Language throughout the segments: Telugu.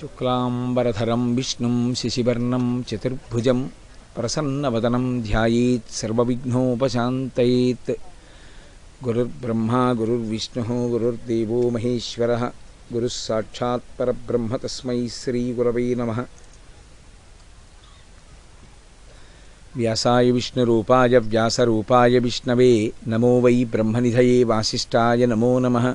शुक्लाम्बरधरं, विष्णु शिशिवर्णं चतुर्भुज प्रसन्न वदनम सर्वविघ्नोपशान्तयेत्। गुरुर्ब्रह्मा, गुरुर्विष्णुः, गुरुर्देवो महेश्वरः गुरुः तस्म परब्रह्म तस्मै श्रीगुरवे नमः। व्यासाय विष्णुरूपाय, व्यासरूपाय विष्णवे, नमो वै ब्रह्मनिधये वासिष्ठाय नमो नमः।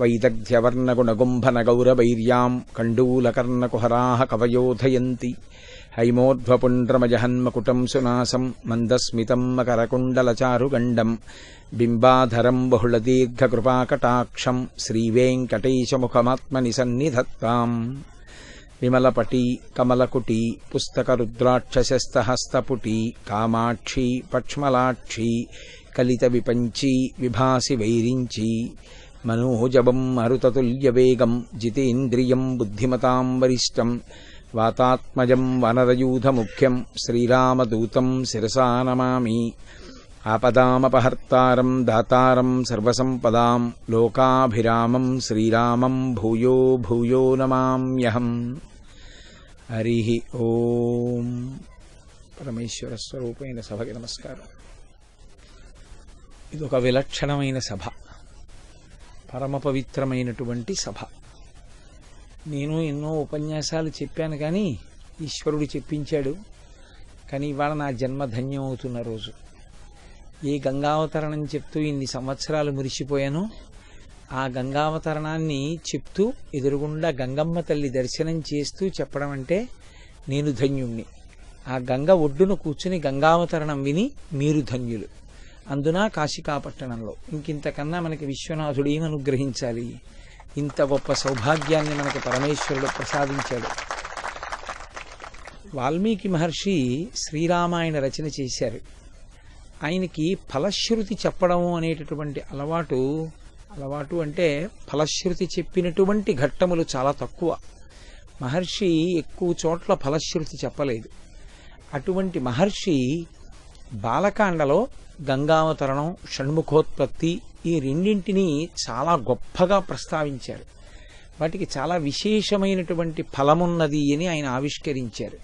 వైదగ్ధ్యవర్ణగుణగుంభనగౌరవైర్యాం కండూలకర్ణకుహరాः కవయోధయంతి హైమోర్ధ్వపుండ్రమజహన్మకుటం సునాసం మందస్మితం మకరకుండలచారుగండం బింబాధరం బహుళదీర్ఘకృపాకటాక్షం శ్రీవేంకటేశముఖమాత్మని సన్నిధత్తాం విమలపటి కమలకుటి పుస్తకరుద్రాక్షసస్తహస్తపుటి కామాక్షి పక్ష్మలాక్షి కలిత విపంచి విభాసి వైరించి మనోజవం మరుతతుల్యవేగం జితేంద్రియం బుద్ధిమతాం వరిష్టం వాతాత్మజం వనరయూధముఖ్యం శ్రీరామదూతం శిరసా నమామి ఆపదామపహర్తారం దాతారం సర్వసంపదాం లోకాభిరామం శ్రీరామం భూయో భూయో నమామ్యహం హరి ఓం పరమేశ్వర స్వరూపమైన సభకి నమస్కారం ఇది ఒక విలక్షణమైన సభ పరమ పవిత్రమైనటువంటి సభ. నేను ఎన్నో ఉపన్యాసాలు చెప్పాను కానీ ఈశ్వరుడు చెప్పించాడు. కానీ ఇవాళ నా జన్మ ధన్యం అవుతున్న రోజు. ఏ గంగావతరణం చెప్తూ ఇన్ని సంవత్సరాలు మురిసిపోయానో. ఆ గంగావతరణాన్ని చెప్తూ ఎదురుగుండా గంగమ్మ తల్లి దర్శనం చేస్తూ చెప్పడం అంటే నేను ధన్యుణ్ణి. ఆ గంగ ఒడ్డున కూర్చుని గంగావతరణం విని మీరు ధన్యులు. అందున కాశికాపట్టణంలో. ఇంకింతకన్నా మనకి విశ్వనాథుడు ఏమనుగ్రహించాలి అనుగ్రహించాలి? ఇంత గొప్ప సౌభాగ్యాన్ని మనకి పరమేశ్వరుడు ప్రసాదించాడు. వాల్మీకి మహర్షి శ్రీరామాయణ రచన చేశారు. ఆయనకి ఫలశ్రుతి చెప్పడము అనేటటువంటి అలవాటు అలవాటు అంటే ఫలశ్రుతి చెప్పినటువంటి ఘట్టములు చాలా తక్కువ. మహర్షి ఎక్కువ చోట్ల ఫలశ్రుతి చెప్పలేదు. అటువంటి మహర్షి బాలకాండలో గంగావతరణం షణ్ముఖోత్పత్తి ఈ రెండింటినీ చాలా గొప్పగా ప్రస్తావించారు. వాటికి చాలా విశేషమైనటువంటి ఫలమున్నది అని ఆయన ఆవిష్కరించారు.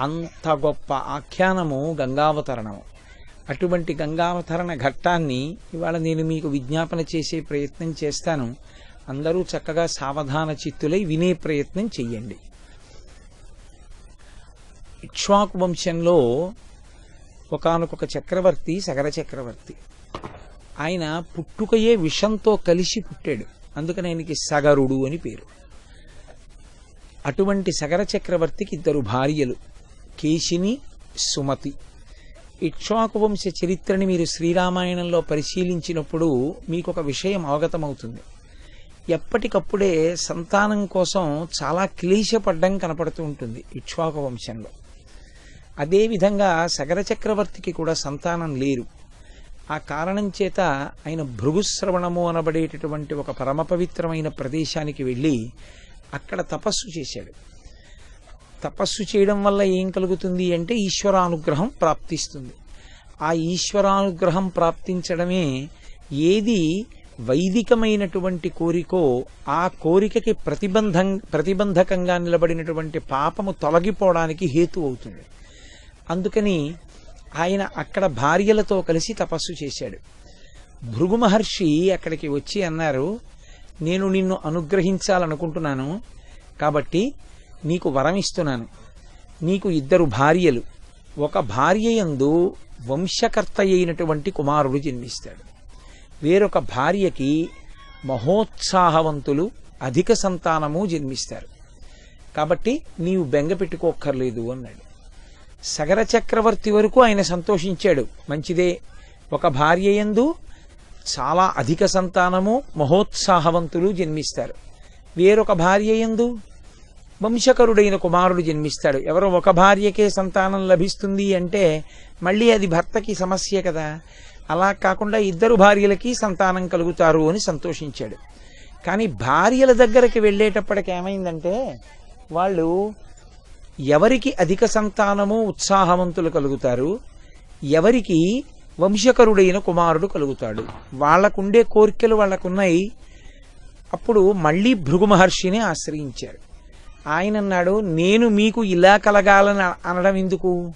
అంత గొప్ప ఆఖ్యానము గంగావతరణము. అటువంటి గంగావతరణ ఘట్టాన్ని ఇవాళ నేను మీకు విజ్ఞాపన చేసే ప్రయత్నం చేస్తాను. అందరూ చక్కగా సావధాన చిత్తులై వినే ప్రయత్నం చెయ్యండి. ఇక్ష్వాకు వంశంలో ఒకనొక చక్రవర్తి సగర చక్రవర్తి. ఆయన పుట్టుకయే విషంతో కలిసి పుట్టాడు. అందుకని ఆయనకి సగరుడు అని పేరు. అటువంటి సగర చక్రవర్తికి ఇద్దరు భార్యలు కేశిని సుమతి. ఇక్ష్వాకు వంశ చరిత్రని మీరు శ్రీరామాయణంలో పరిశీలించినప్పుడు మీకు ఒక విషయం అవగతమవుతుంది. ఎప్పటికప్పుడే సంతానం కోసం చాలా క్లేశపడ్డం కనపడుతూ ఉంటుంది ఇక్ష్వాకు వంశంలో. అదేవిధంగా సగర చక్రవర్తికి కూడా సంతానం లేరు. ఆ కారణం చేత ఆయన భృగుశ్రవణము అనబడేటటువంటి ఒక పరమ పవిత్రమైన ప్రదేశానికి వెళ్ళి అక్కడ తపస్సు చేశాడు. తపస్సు చేయడం వల్ల ఏం కలుగుతుంది అంటే ఈశ్వరానుగ్రహం ప్రాప్తిస్తుంది. ఆ ఈశ్వరానుగ్రహం ప్రాప్తించడమే ఏది వైదికమైనటువంటి కోరికో ఆ కోరికకి ప్రతిబంధం ప్రతిబంధకంగా నిలబడినటువంటి పాపము తొలగిపోవడానికి హేతు అవుతుంది. అందుకని ఆయన అక్కడ భార్యలతో కలిసి తపస్సు చేశాడు. భృగు మహర్షి అక్కడికి వచ్చి అన్నారు నేను నిన్ను అనుగ్రహించాలనుకుంటున్నాను కాబట్టి నీకు వరం ఇస్తున్నాను. నీకు ఇద్దరు భార్యలు. ఒక భార్య యందు వంశకర్త అయినటువంటి కుమారుడు జన్మిస్తాడు. వేరొక భార్యకి మహోత్సాహవంతులు అధిక సంతానము జన్మిస్తారు. కాబట్టి నీవు బెంగ పెట్టుకోక్కర్లేదు అన్నాడు. సగర చక్రవర్తి వరకు ఆయన సంతోషించాడు. మంచిదే. ఒక భార్య యందు చాలా అధిక సంతానము మహోత్సాహవంతులు జన్మిస్తారు. వేరొక భార్య యందు వంశకరుడైన కుమారుడు జన్మిస్తాడు. ఎవరో ఒక భార్యకే సంతానం లభిస్తుంది అంటే మళ్ళీ అది భర్తకి సమస్య కదా. అలా కాకుండా ఇద్దరు భార్యలకి సంతానం కలుగుతారు అని సంతోషించాడు. కానీ భార్యల దగ్గరికి వెళ్ళేటప్పటికి ఏమైందంటే వాళ్ళు ఎవరికి అధిక సంతానము ఉత్సాహవంతులు కలుగుతారు ఎవరికి వంశకరుడైన కుమారుడు కలుగుతాడు. వాళ్ళకుండే కోరికలు వాళ్ళకున్నాయి. అప్పుడు మళ్ళీ భృగు మహర్షిని ఆశ్రయించారు. ఆయన అన్నాడు నేను మీకు ఇలా కలగాలని అనడం ఎందుకు?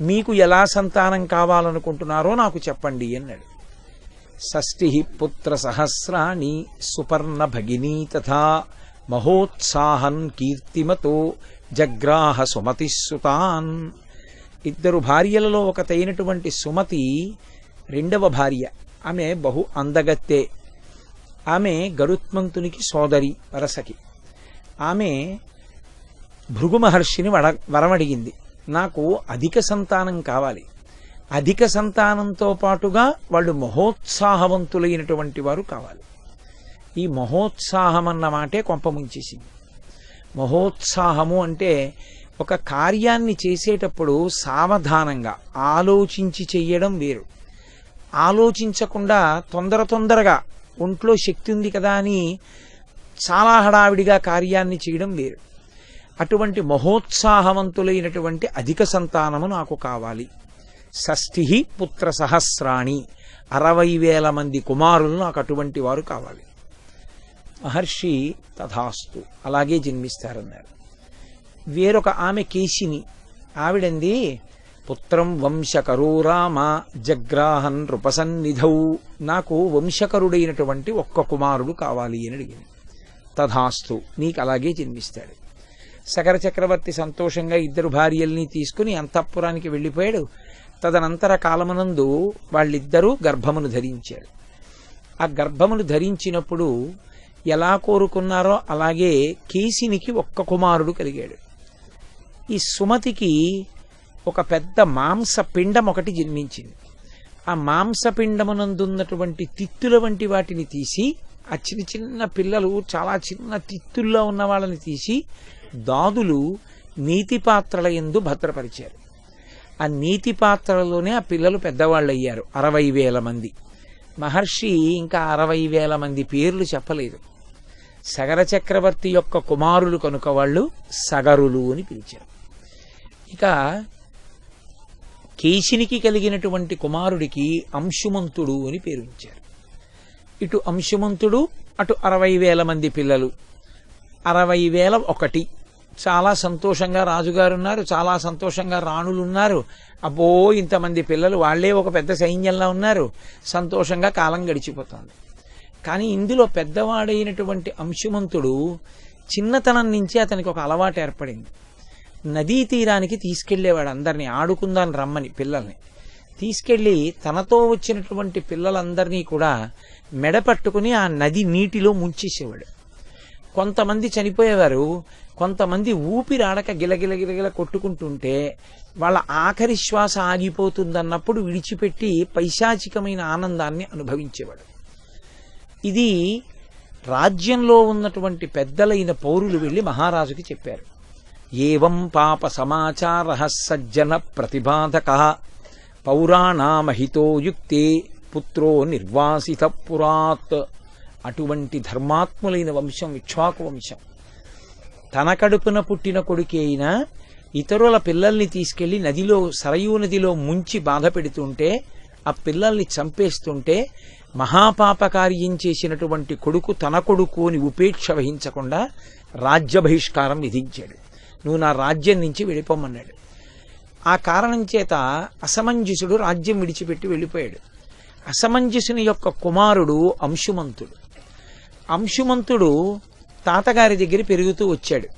మీకు ఎలా సంతానం కావాలనుకుంటున్నారో నాకు చెప్పండి అన్నాడు. షష్ఠి పుత్ర సహస్రాణి సుపర్ణ భగినీ తథా మహోత్సాహన్ కీర్తిమతో జగ్రాహ సుమతి సుతాన్. ఇద్దరు భార్యలలో ఒకతైనటువంటి సుమతి రెండవ భార్య. ఆమె బహు అందగత్తే. ఆమె గరుత్మంతునికి సోదరి వరసకి. ఆమె భృగు మహర్షిని వడ వరమడిగింది. నాకు అధిక సంతానం కావాలి. అధిక సంతానంతో పాటుగా వాళ్ళు మహోత్సాహవంతులైనటువంటి వారు కావాలి. ఈ మహోత్సాహం అన్న మాటే కొంపముంచేసింది మహోత్సాహము అంటే ఒక కార్యాన్ని చేసేటప్పుడు సావధానంగా ఆలోచించి చెయ్యడం వేరు. ఆలోచించకుండా తొందర తొందరగా ఒంట్లో శక్తి ఉంది కదా అని చాలా హడావిడిగా కార్యాన్ని చేయడం వేరు. అటువంటి మహోత్సాహవంతులైనటువంటి అధిక సంతానము నాకు కావాలి. షష్ఠి పుత్ర సహస్రాణి. అరవై వేల మంది కుమారులు నాకు అటువంటి వారు కావాలి. మహర్షి తథాస్తు. అలాగే జన్మిస్తారన్నారు. వేరొక ఆమె కేశిని. ఆవిడంది పుత్రం వంశకరో రామ జగ్రాహన్ నృపసన్నిధౌ. నాకు వంశకరుడైనటువంటి ఒక్క కుమారుడు కావాలి అని అడిగింది. తథాస్తు నీకు అలాగే జన్మిస్తాడు. సకర చక్రవర్తి సంతోషంగా ఇద్దరు భార్యల్ని తీసుకుని అంతఃపురానికి వెళ్ళిపోయాడు. తదనంతర కాలమునందు వాళ్ళిద్దరూ గర్భమును ధరించాడు ఆ గర్భమును ధరించినప్పుడు ఎలా కోరుకున్నారో అలాగే కేసినికి ఒక్క కుమారుడు కలిగాడు. ఈ సుమతికి ఒక పెద్ద మాంస పిండం ఒకటి జన్మించింది. ఆ మాంసపిండమునందున్నటువంటి తిత్తుల వంటి వాటిని తీసి ఆ చిన్న చిన్న పిల్లలు చాలా చిన్న తిత్తుల్లో ఉన్న వాళ్ళని తీసి దాదులు నీతి పాత్రల ఎందు భద్రపరిచారు. ఆ నీతి పాత్రలోనే ఆ పిల్లలు పెద్దవాళ్ళు అయ్యారు అరవై వేల మంది. మహర్షి ఇంకా అరవై వేల మంది పేర్లు చెప్పలేదు. సగర చక్రవర్తి యొక్క కుమారులు కనుక వాళ్ళు సగరులు అని పిలిచారు. ఇక కేశినికి కలిగినటువంటి కుమారుడికి అంశుమంతుడు అని పేరు ఇచ్చారు. ఇటు అంశుమంతుడు అటు అరవై వేల మంది పిల్లలు. అరవై వేల ఒకటి. చాలా సంతోషంగా రాజుగారు ఉన్నారు చాలా సంతోషంగా రాణులు ఉన్నారు. అబ్బో ఇంతమంది పిల్లలు వాళ్ళే ఒక పెద్ద సైన్యంలా ఉన్నారు. సంతోషంగా కాలం గడిచిపోతుంది. కానీ ఇందులో పెద్దవాడైనటువంటి అంశుమంతుడు చిన్నతనం నుంచి అతనికి ఒక అలవాటు ఏర్పడింది. నదీ తీరానికి తీసుకెళ్ళేవాడు అందరినీ ఆడుకుందాని రమ్మని పిల్లల్ని. తీసుకెళ్ళి తనతో వచ్చినటువంటి పిల్లలందరినీ కూడా మెడ పట్టుకుని ఆ నది నీటిలో ముంచేసేవాడు. కొంతమంది చనిపోయేవారు కొంతమంది ఊపిరాడక గిలగిల గిలగిల కొట్టుకుంటుంటే వాళ్ళ ఆఖరి శ్వాస ఆగిపోతుందన్నప్పుడు విడిచిపెట్టి పైశాచికమైన ఆనందాన్ని అనుభవించేవాడు. ఇది రాజ్యంలో ఉన్నటువంటి పెద్దలైన పౌరులు వెళ్ళి మహారాజుకి చెప్పారు. ఏవం పాప సమాచార సజ్జన ప్రతిబాధక పౌరాణామహితో యుక్తే పుత్రో నిర్వాసిత పురాత్ అటువంటి ధర్మాత్ములైన వంశం ఇక్ష్వాకు వంశం. తన కడుపున పుట్టిన కొడుకే అయినా ఇతరుల పిల్లల్ని తీసుకెళ్ళి నదిలో సరయూ నదిలో ముంచి బాధ పెడుతుంటే ఆ పిల్లల్ని చంపేస్తుంటే మహాపాపకార్యం చేసినటువంటి కొడుకు తన కొడుకు అని ఉపేక్ష వహించకుండా రాజ్య బహిష్కారం విధించాడు. నువ్వు నా రాజ్యం నుంచి వెళ్ళిపోమన్నాడు. ఆ కారణం చేత అసమంజసుడు రాజ్యం విడిచిపెట్టి వెళ్ళిపోయాడు. అసమంజసుని యొక్క కుమారుడు అంశుమంతుడు. అంశుమంతుడు తాతగారి దగ్గర పెరుగుతూ వచ్చాడు.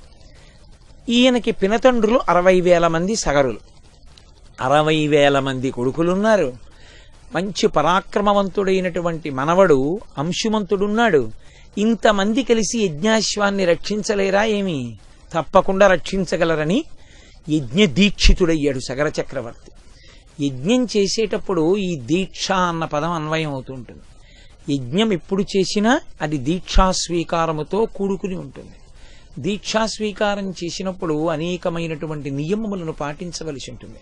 ఈయనకి పినతండ్రులు అరవై వేల మంది సగరులు. అరవై వేల మంది కొడుకులున్నారు. మంచి పరాక్రమవంతుడైనటువంటి మనవడు అంశుమంతుడున్నాడు. ఇంతమంది కలిసి యజ్ఞాశ్వాన్ని రక్షించలేరా ఏమి? తప్పకుండా రక్షించగలరని యజ్ఞ దీక్షితుడయ్యాడు సగర చక్రవర్తి. యజ్ఞం చేసేటప్పుడు ఈ దీక్ష అన్న పదం అన్వయం అవుతుంటుంది యజ్ఞం ఎప్పుడు చేసినా అది దీక్షా స్వీకారముతో కూడుకుని ఉంటుంది. దీక్షా స్వీకారం చేసినప్పుడు అనేకమైనటువంటి నియమములను పాటించవలసి ఉంటుంది.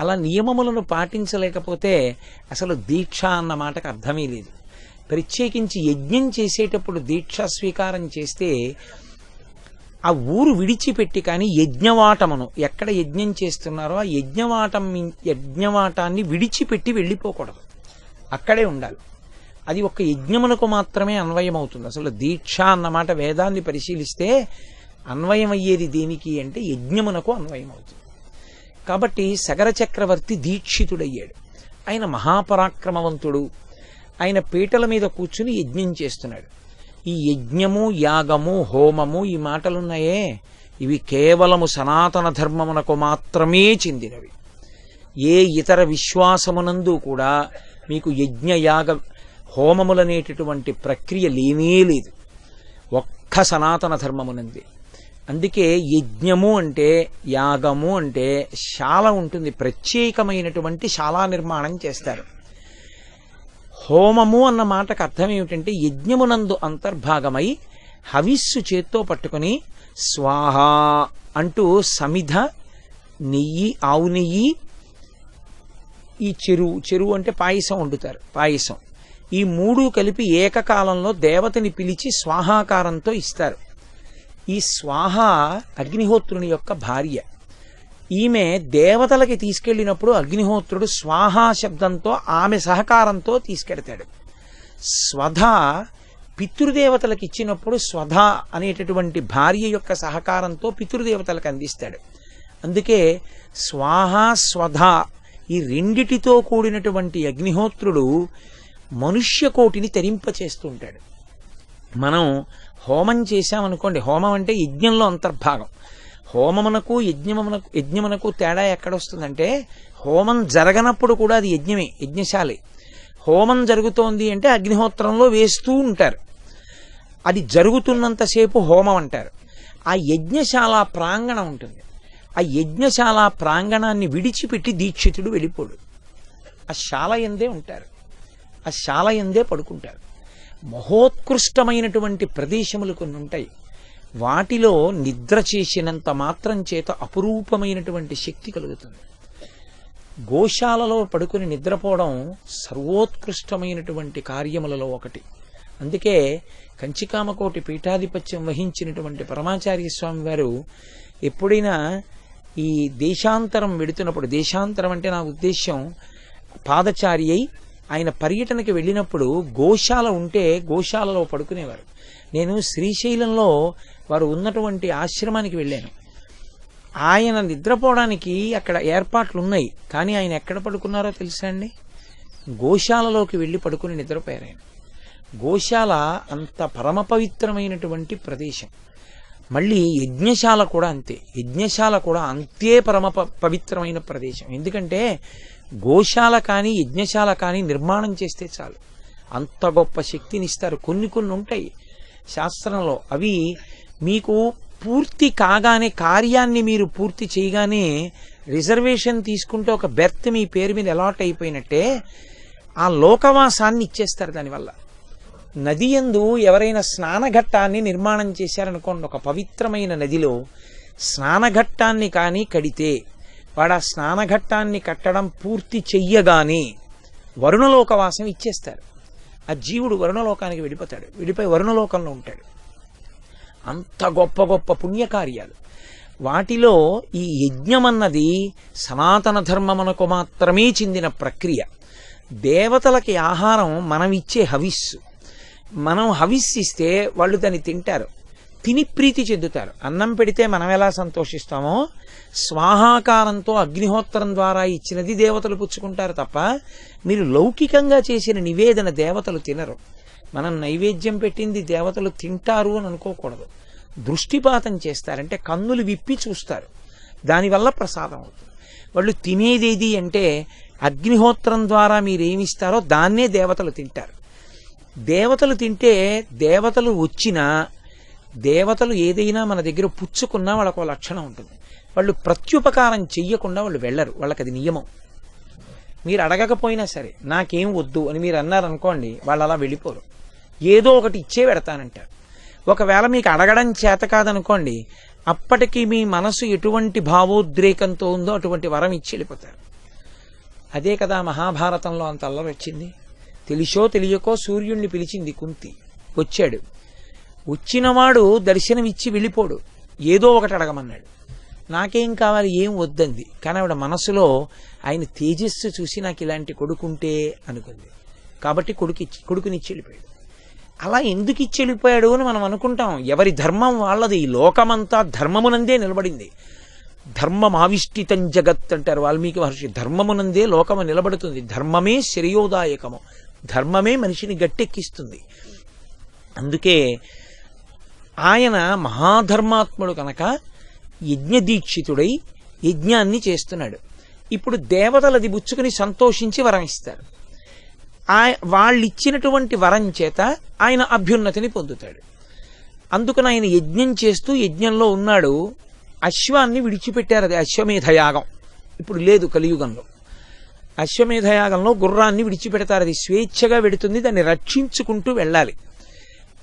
అలా నియమములను పాటించలేకపోతే అసలు దీక్ష అన్న మాటకు అర్థమే లేదు. ప్రత్యేకించి యజ్ఞం చేసేటప్పుడు దీక్ష స్వీకారం చేస్తే ఆ ఊరు విడిచిపెట్టి కానీ యజ్ఞవాటమును ఎక్కడ యజ్ఞం చేస్తున్నారో ఆ యజ్ఞవాటం యజ్ఞవాటాన్ని విడిచిపెట్టి వెళ్ళిపోకూడదు. అక్కడే ఉండాలి. అది ఒక యజ్ఞమునకు మాత్రమే అన్వయం అవుతుంది అసలు దీక్ష అన్నమాట వేదాన్ని పరిశీలిస్తే అన్వయం అయ్యేది దేనికి అంటే యజ్ఞమునకు అన్వయం అవుతుంది కాబట్టి సగర చక్రవర్తి దీక్షితుడయ్యాడు. ఆయన మహాపరాక్రమవంతుడు. ఆయన పీటల మీద కూర్చుని యజ్ఞం చేస్తున్నాడు. ఈ యజ్ఞము యాగము హోమము ఈ మాటలున్నాయే. ఇవి కేవలము సనాతన ధర్మమునకు మాత్రమే చెందినవి. ఏ ఇతర విశ్వాసమునందు కూడా మీకు యజ్ఞ యాగ హోమములనేటటువంటి ప్రక్రియ లేనే లేదు. ఒక్క సనాతన ధర్మమునంది. అందుకే యజ్ఞము అంటే యాగము అంటే శాల ఉంటుంది. ప్రత్యేకమైనటువంటి శాలా నిర్మాణం చేస్తారు. హోమము అన్న మాటకు అర్థం ఏమిటంటే యజ్ఞమునందు అంతర్భాగమై హవిస్సు చేత్తో పట్టుకొని స్వాహ అంటూ సమిధ నెయ్యి ఆవు నెయ్యి ఈ చెరువు చెరువు అంటే పాయసం వండుతారు పాయసం. ఈ మూడు కలిపి ఏకకాలంలో దేవతని పిలిచి స్వాహాకారంతో ఇస్తారు. ఈ స్వాహ అగ్నిహోత్రుని యొక్క భార్య. ఈమె దేవతలకి తీసుకెళ్ళినప్పుడు అగ్నిహోత్రుడు స్వాహా శబ్దంతో ఆమె సహకారంతో తీసుకెడతాడు స్వధ పితృదేవతలకు ఇచ్చినప్పుడు స్వధ అనేటటువంటి భార్య యొక్క సహకారంతో పితృదేవతలకు అందిస్తాడు. అందుకే స్వాహ స్వధ ఈ రెండిటితో కూడినటువంటి అగ్నిహోత్రుడు మనుష్య కోటిని తరింపచేస్తుంటాడు మనం హోమం చేశామనుకోండి హోమం అంటే యజ్ఞంలో అంతర్భాగం. హోమమునకు యజ్ఞమునకు యజ్ఞమునకు తేడా ఎక్కడొస్తుందంటే హోమం జరగనప్పుడు కూడా అది యజ్ఞమే యజ్ఞశాలే. హోమం జరుగుతోంది అంటే అగ్నిహోత్రంలో వేస్తూ ఉంటారు. అది జరుగుతున్నంతసేపు హోమం అంటారు. ఆ యజ్ఞశాల ప్రాంగణం ఉంటుంది. ఆ యజ్ఞశాల ప్రాంగణాన్ని విడిచిపెట్టి దీక్షితుడు వెళ్ళిపోడు. ఆ శాల ఎందే ఉంటారు. ఆ శాల ఎందే పడుకుంటారు. మహోత్కృష్టమైనటువంటి ప్రదేశములు కొన్ని ఉంటాయి. వాటిలో నిద్ర చేసినంత మాత్రం చేత అపురూపమైనటువంటి శక్తి కలుగుతుంది. గోశాలలో పడుకుని నిద్రపోవడం సర్వోత్కృష్టమైనటువంటి కార్యములలో ఒకటి. అందుకే కంచికామకోటి పీఠాధిపత్యం వహించినటువంటి పరమాచార్య స్వామి వారు ఎప్పుడైనా ఈ దేశాంతరం వెడుతున్నప్పుడు దేశాంతరం అంటే నా ఉద్దేశ్యం పాదచారి అయి ఆయన పర్యటనకి వెళ్ళినప్పుడు గోశాల ఉంటే గోశాలలో పడుకునేవారు. నేను శ్రీశైలంలో వారు ఉన్నటువంటి ఆశ్రమానికి వెళ్ళాను. ఆయన నిద్రపోవడానికి అక్కడ ఏర్పాట్లు ఉన్నాయి కానీ ఆయన ఎక్కడ పడుకున్నారో తెలుసా అండి? గోశాలలోకి వెళ్ళి పడుకుని నిద్రపోయారు ఆయన. గోశాల అంత పరమ పవిత్రమైనటువంటి ప్రదేశం. మళ్ళీ యజ్ఞశాల కూడా అంతే. యజ్ఞశాల కూడా అంతే పరమ ప- పవిత్రమైన ప్రదేశం. ఎందుకంటే గోశాల కానీ యజ్ఞశాల కానీ నిర్మాణం చేస్తే చాలు. అంత గొప్ప శక్తిని ఇస్తారు. కొన్ని కొన్ని ఉంటాయి శాస్త్రంలో. అవి మీకు పూర్తి కాగానే కార్యాన్ని మీరు పూర్తి చేయగానే రిజర్వేషన్ తీసుకుంటే ఒక బెర్త్ మీ పేరు మీద అలాట్ అయిపోయినట్టే ఆ లోకవాసాన్ని ఇచ్చేస్తారు దానివల్ల. నది ఎందు ఎవరైనా స్నానఘట్టాన్ని నిర్మాణం చేశారనుకోండి ఒక పవిత్రమైన నదిలో స్నానఘట్టాన్ని కానీ కడితే వాడు ఆ స్నానఘట్టాన్ని కట్టడం పూర్తి చెయ్యగానే వరుణలోకవాసం ఇచ్చేస్తారు. ఆ జీవుడు వరుణలోకానికి వెళ్ళిపోతాడు. వెళ్ళిపోయి వరుణలోకంలో ఉంటాడు. అంత గొప్ప గొప్ప పుణ్యకార్యాలు. వాటిలో ఈ యజ్ఞమన్నది సనాతన ధర్మమునకు మాత్రమే చెందిన ప్రక్రియ. దేవతలకి ఆహారం మనం ఇచ్చే హవిస్సు. మనం హవిస్సు ఇస్తే వాళ్ళు దాన్ని తింటారు. తిని ప్రీతి చెందుతారు. అన్నం పెడితే మనం ఎలా సంతోషిస్తామో స్వాహాకారంతో అగ్నిహోత్రం ద్వారా ఇచ్చినది దేవతలు పుచ్చుకుంటారు తప్ప మీరు లౌకికంగా చేసిన నివేదన దేవతలు తినరు. మనం నైవేద్యం పెట్టింది దేవతలు తింటారు అని అనుకోకూడదు. దృష్టిపాతం చేస్తారంటే కన్నులు విప్పి చూస్తారు. దానివల్ల ప్రసాదం అవుతుంది. వాళ్ళు తినేదేది అంటే అగ్నిహోత్రం ద్వారా మీరేమిస్తారో దాన్నే దేవతలు తింటారు. దేవతలు తింటే దేవతలు వచ్చినా దేవతలు ఏదైనా మన దగ్గర పుచ్చుకున్నా వాళ్ళకు ఒక లక్షణం ఉంటుంది. వాళ్ళు ప్రత్యుపకారం చెయ్యకుండా వాళ్ళు వెళ్ళరు. వాళ్ళకి అది నియమం. మీరు అడగకపోయినా సరే నాకేం వద్దు అని మీరు అన్నారనుకోండి వాళ్ళు అలా వెళ్ళిపోరు. ఏదో ఒకటి ఇచ్చే పెడతానంటారు. ఒకవేళ మీకు అడగడం చేత కాదనుకోండి అప్పటికి మీ మనసు ఎటువంటి భావోద్రేకంతో ఉందో అటువంటి వరం ఇచ్చి వెళ్ళిపోతారు. అదే కదా మహాభారతంలో అంత అల్లరి వచ్చింది. తెలిసో తెలియకో సూర్యుణ్ణి పిలిచింది కుంతి. వచ్చాడు. వచ్చినవాడు దర్శనమిచ్చి వెళ్ళిపోడు. ఏదో ఒకటి అడగమన్నాడు. నాకేం కావాలి ఏం వద్దంది. కానీ ఆవిడ మనసులో ఆయన తేజస్సు చూసి నాకు ఇలాంటి కొడుకుంటే అనుకుంది. కాబట్టి కొడుకు ఇచ్చి కొడుకునిచ్చి వెళ్ళిపోయాడు. అలా ఎందుకు ఇచ్చి వెళ్ళిపోయాడు అని మనం అనుకుంటాం. ఎవరి ధర్మం వాళ్ళది? ఈ లోకమంతా ధర్మమునందే నిలబడింది. ధర్మమావిష్టితం జగత్ అంటారు వాల్మీకి మహర్షి. ధర్మమునందే లోకము నిలబడుతుంది. ధర్మమే శ్రేయోదాయకము. ధర్మమే మనిషిని గట్టెక్కిస్తుంది. అందుకే ఆయన మహాధర్మాత్ముడు కనుక యజ్ఞదీక్షితుడై యజ్ఞాన్ని చేస్తున్నాడు. ఇప్పుడు దేవతలది బుచ్చుకుని సంతోషించి వరం ఇస్తారు. ఆ వాళ్ళు ఇచ్చినటువంటి వరం చేత ఆయన అభ్యున్నతిని పొందుతాడు. అందుకని ఆయన యజ్ఞం చేస్తూ యజ్ఞంలో ఉన్నాడు. అశ్వాన్ని విడిచిపెట్టారు అది అశ్వమేధయాగం. ఇప్పుడు లేదు కలియుగంలో. అశ్వమేధయాగంలో గుర్రాన్ని విడిచిపెడతారు. అది స్వేచ్ఛగా వెడుతుంది. దాన్ని రక్షించుకుంటూ వెళ్ళాలి.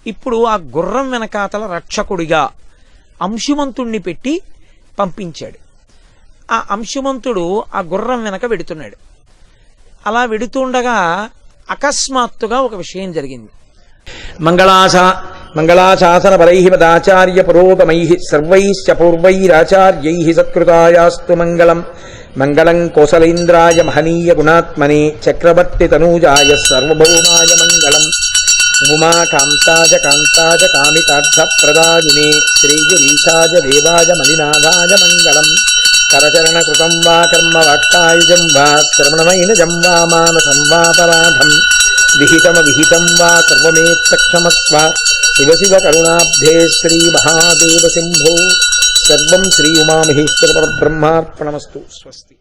ఇప్పుడు ఆ గుర్రం వెనకాతల రక్షకుడిగా అంశుమంతుణ్ణి పెట్టి పంపించాడు. ఆ అంశుమంతుడు ఆ గుర్రం వెనక వెడుతున్నాడు. అలా వెడుతుండగా అకస్మాత్తుగా ఒక విషయం జరిగింది. మంగళాశా మంగళాశాసన పరై మదాచార్య పురోగమై సర్వైశ్చ పూర్వైరాచార్యై సత్కృతాయాస్తు మంగళం. మంగళం కోసలేంద్రాయ మహనీయ గుణాత్మనే చక్రవర్తి తనూజాయ సర్వభౌమాయ మంగళం. उमा कांताज कांताज कामितार्थप्रदायिने श्रीगिरीशाज देवाज मलिनाथाज मङ्गलम्। करचरणकृतं वा कर्म वाक्तायुजं वा श्रवणमैनजं वा मानसं वापराधम् विहितमविहितं वा सर्वमेत्सक्षमस्व शिव शिव करुणाब्धे श्रीमहादेवसिंहो। सर्वं श्री उमामहेश्वरब्रह्मार्पणमस्तु स्वस्ति।